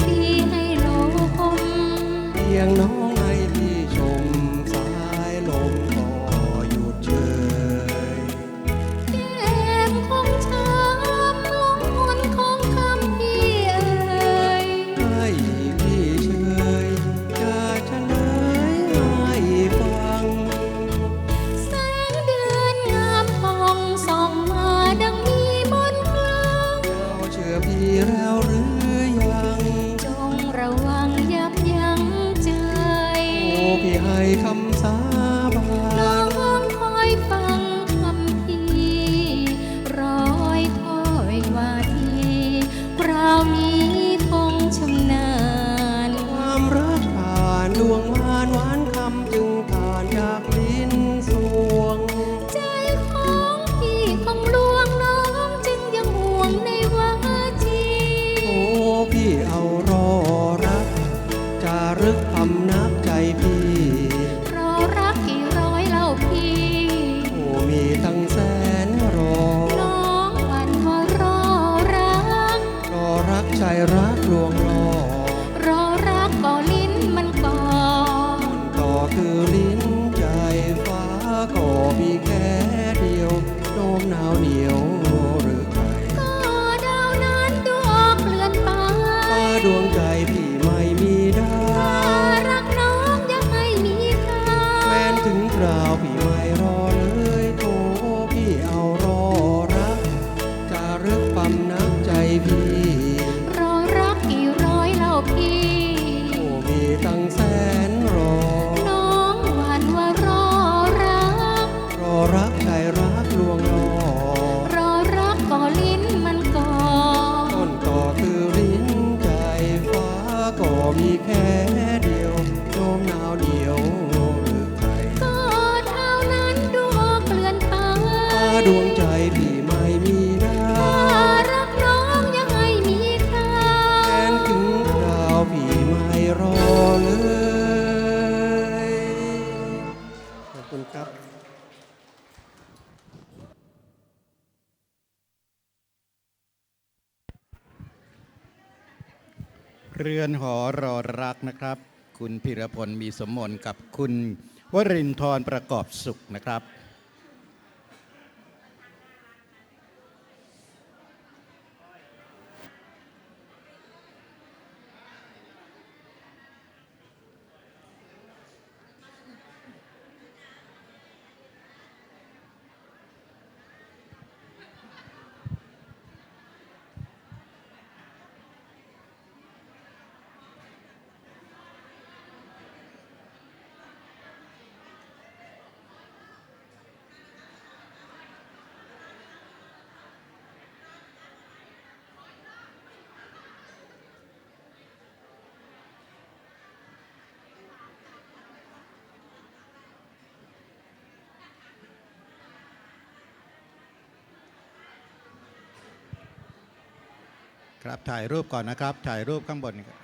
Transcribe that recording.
ปีให้รอคมเพียงน้อง รึกพำนับใจพี่ ราวพี่ไม่รอเลยโทพี่เอารอรักจารึกปั๊มนักใจพี่ รอรักกี่ร้อยเล่าพี่ โอ้มีตั้งแสนรอ น้องหวันว่ารอรัก รอรักใจรักลวงล่อรอรักก็ลิ้นมันก่อต้นต่อคือลิ้นใจฟ้าก็มีแค่ ดวงใจพี่ไม่มีได้รักน้องยังไม่มีค่าแม้นถึงคราวพี่ไม่รอเลย ขอบคุณครับเรือนหอรอรักนะครับ คุณพิรพลมีสมมนกับคุณวรินทร์ประกอบสุขนะครับ ครับถ่ายรูปก่อนนะครับ ถ่ายรูปข้างบนครับ